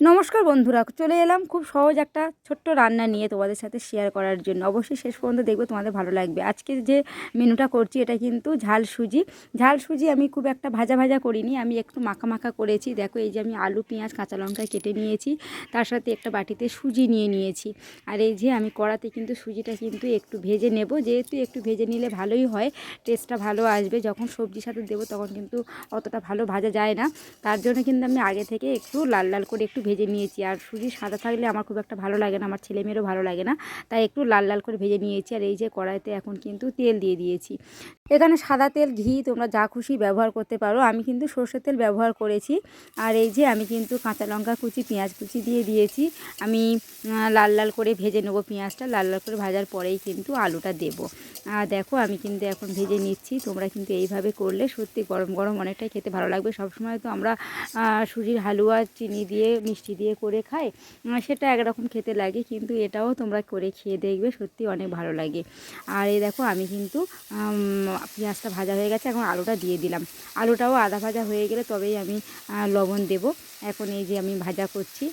নমস্কার বন্ধুরা, চলে এলাম খুব সহজ একটা ছোট্ট রান্না নিয়ে তোমাদের সাথে শেয়ার করার জন্য। অবশ্যই শেষ পর্যন্ত দেখবে তোমাদের ভালো লাগবে। আজকে যে মেনুটা করছি, এটা কিন্তু ঝাল সুজি। ঝাল সুজি আমি খুব একটা ভাজা ভাজা করিনি, আমি একটু মাখা মাখা করেছি। দেখো, এই যে আমি আলু, পেঁয়াজ, কাঁচা লঙ্কা কেটে নিয়েছি, তার সাথে একটা বাটিতে সুজি নিয়ে নিয়েছি। আর এই যে আমি কড়াতে কিন্তু সুজিটা কিন্তু একটু ভেজে নেব। যেহেতু একটু ভেজে নিলে ভালোই হয় টেস্টটা ভালো আসবে। যখন সবজির সাথে দেবো, তখন কিন্তু অতটা ভালো ভাজা যায় না। তার জন্য কিন্তু আমি আগে থেকে একটু লাল লাল করে একটু ভেজে নিয়েছি। আর সুজি সাদা থাকলে আমার খুব একটা ভালো লাগে না, আমার ছেলেমেয়েরও ভালো লাগে না। তাই একটু লাল লাল করে ভেজে নিয়েছি। আর এই যে কড়াইতে এখন কিন্তু তেল দিয়ে দিয়েছি। এখানে সাদা তেল, ঘি, তোমরা যা খুশি ব্যবহার করতে পারো। আমি কিন্তু সর্ষের তেল ব্যবহার করেছি। আর এই যে আমি কিন্তু কাঁচা লঙ্কা কুচি, পেঁয়াজ কুচি দিয়ে দিয়েছি। আমি লাল লাল করে ভেজে নেব পেঁয়াজটা। লাল লাল করে ভাজার পরেই কিন্তু আলুটা দেব। আর দেখো, আমি কিন্তু এখন ভেজে নিচ্ছি। তোমরা কিন্তু এইভাবে করলে সত্যি গরম গরম অনেকটাই খেতে ভালো লাগবে। সবসময় তো আমরা সুজির হালুয়া, চিনি দিয়ে মিষ্টি দিয়ে করে খায়। সেটা একরকম খেতে লাগে, কিন্তু এটাও তোমরা করে খেয়ে দেখবে, সত্যি অনেক ভালো লাগে। আর এই দেখো, আমি কিন্তু পেঁয়াজটা ভাজা হয়ে গেছে, এখন আলুটা দিয়ে দিলাম। আলুটাও আধা ভাজা হয়ে গেলে তবেই আমি লবণ দেব। এখন এই যে আমি ভাজা করছি,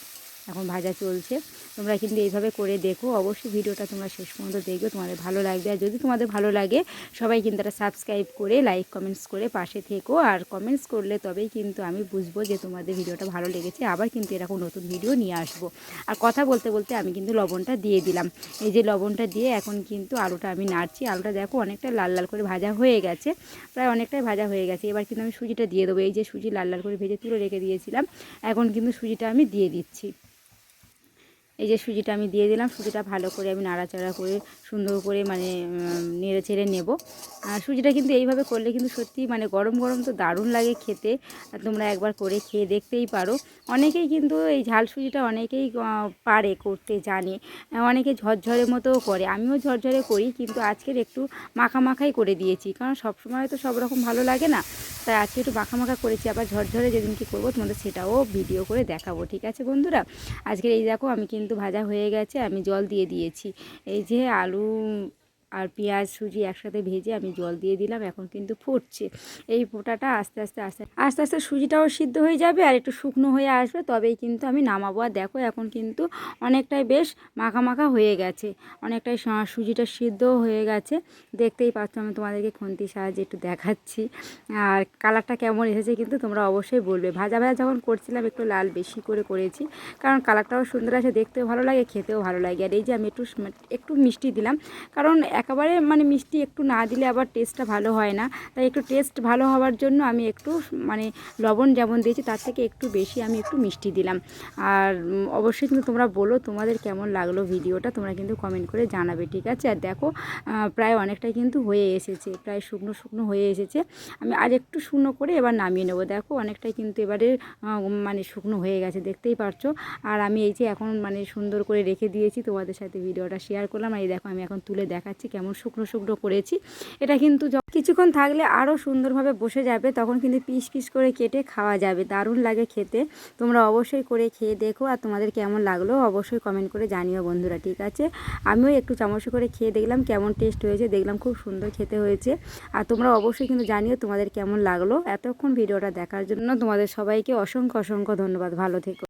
এখন ভাজা চলছে। তোমরা কিন্তু এইভাবে করে দেখো। অবশ্যই ভিডিওটা তোমরা শেষ পর্যন্ত দেখবে। তোমাদের ভালো লাগবে। আর যদি তোমাদের ভালো লাগে, সবাই কিন্তু একটা সাবস্ক্রাইব করে লাইক কমেন্টস করে পাশে থেকো। আর কমেন্টস করলে তবেই কিন্তু আমি বুঝব যে তোমাদের ভিডিওটা ভালো লেগেছে। আবার কিন্তু এরকম নতুন ভিডিও নিয়ে আসব। আর কথা বলতে বলতে আমি কিন্তু লবণটা দিয়ে দিলাম। এই যে লবণটা দিয়ে এখন কিন্তু আলুটা আমি নাড়ছি। আলুটা দেখো অনেকটা লাল লাল করে ভাজা হয়ে গেছে। প্রায় অনেকটাই ভাজা হয়ে গেছে। এবার কিন্তু আমি সুজিটা দিয়ে দেবো। এই যে সুজি লাল লাল করে ভেজে তুলে রেখে দিয়েছিলাম। এখন কিন্তু সুজিটা আমি দিয়ে দিচ্ছি। এই যে সুজিটা আমি দিয়ে দিলাম, সুজিটা ভালো করে আমি নাড়াচাড়া করে সুন্দর করে মানে নেড়ে ছেড়ে নেব। সুজিটা কিন্তু এইভাবে করলে কিন্তু সত্যি মানে গরম গরম তো দারুণ লাগে খেতে। তোমরা একবার করে খেয়ে দেখতেই পারো। অনেকেই কিন্তু এই ঝাল সুজিটা অনেকেই পারে করতে, জানে। অনেকে ঝরঝরের মতোও করে। আমিও ঝরঝরে করি কিন্তু আজকের একটু মাখা মাখাই করে দিয়েছি। কারণ সবসময় তো সব রকম ভালো লাগে না। তাই আজকে একটু মাখা মাখা করেছি। আবার ঝরঝরে যেদিন কি করব তোমাদের সেটাও ভিডিও করে দেখাবো। ঠিক আছে বন্ধুরা? আজকের এই দেখো আমি কিন্তু ভাজা হয়ে গেছে আমি জল দিয়ে দিয়েছি। এই যে আলু আর পেঁয়াজ, সুজি একসাথে ভেজে আমি জল দিয়ে দিলাম, এখন কিন্তু ফুটছে। এই ফোটাটা আস্তে আস্তে আস্তে আস্তে আস্তে সুজিটাও সিদ্ধ হয়ে যাবে আর একটু শুকনো হয়ে আসবে, তবেই কিন্তু আমি নামাবো। আর দেখো এখন কিন্তু অনেকটাই বেশ মাখা মাখা হয়ে গেছে, অনেকটাই সুজিটা সিদ্ধ হয়ে গেছে। দেখতেই পাচ্ছ আমি তোমাদেরকে খুন্তির সাহায্যে একটু দেখাচ্ছি। আর কালারটা কেমন এসেছে কিন্তু তোমরা অবশ্যই বলবে। ভাজা ভাজা যখন করছিলাম একটু লাল বেশি করে করেছি, কারণ কালারটাও সুন্দর আছে, দেখতেও ভালো লাগে, খেতেও ভালো লাগে। আর এই যে আমি একটু একটু মিষ্টি দিলাম, কারণ একেবারে মানে মিষ্টি একটু না দিলে আবার টেস্টটা ভালো হয় না। তাই একটু টেস্ট ভালো হওয়ার জন্য আমি একটু মানে লবণ যেমন দিয়েছি, তার থেকে একটু বেশি আমি একটু মিষ্টি দিলাম। আর অবশ্যই কিন্তু তোমরা বলো তোমাদের কেমন লাগল ভিডিওটা, তোমরা কিন্তু কমেন্ট করে জানাবে, ঠিক আছে? আর দেখো প্রায় অনেকটাই কিন্তু হয়ে এসেছে, প্রায় শুকনো শুকনো হয়ে এসেছে। আমি আর একটু শুকনো করে এবার নামিয়ে নেব। দেখো, অনেকটাই কিন্তু এবারে মানে শুকনো হয়ে গেছে, দেখতেই পারছ? আর আমি এই যে এখন মানে সুন্দর করে রেখে দিয়েছি, তোমাদের সাথে ভিডিওটা শেয়ার করলাম। আর এই দেখো, আমি এখন তুলে দেখাচ্ছি কেমন শুকনো শুকনো করেছি। এটা কিন্তু কিছুক্ষণ থাকলে আরও সুন্দরভাবে বসে যাবে, তখন কিন্তু পিস পিস করে কেটে খাওয়া যাবে। দারুণ লাগে খেতে। তোমরা অবশ্যই করে খেয়ে দেখো আর তোমাদের কেমন লাগল অবশ্যই কমেন্ট করে জানিও বন্ধুরা, ঠিক আছে? আমিও একটু চামচ করে খেয়ে দেখলাম কেমন টেস্ট হয়েছে, দেখলাম খুব সুন্দর খেতে হয়েছে। আর তোমরা অবশ্যই কিন্তু জানিও তোমাদের কেমন লাগল। এতক্ষণ ভিডিওটা দেখার জন্য তোমাদের সবাইকে অসংখ্য অসংখ্য ধন্যবাদ। ভালো থেকো।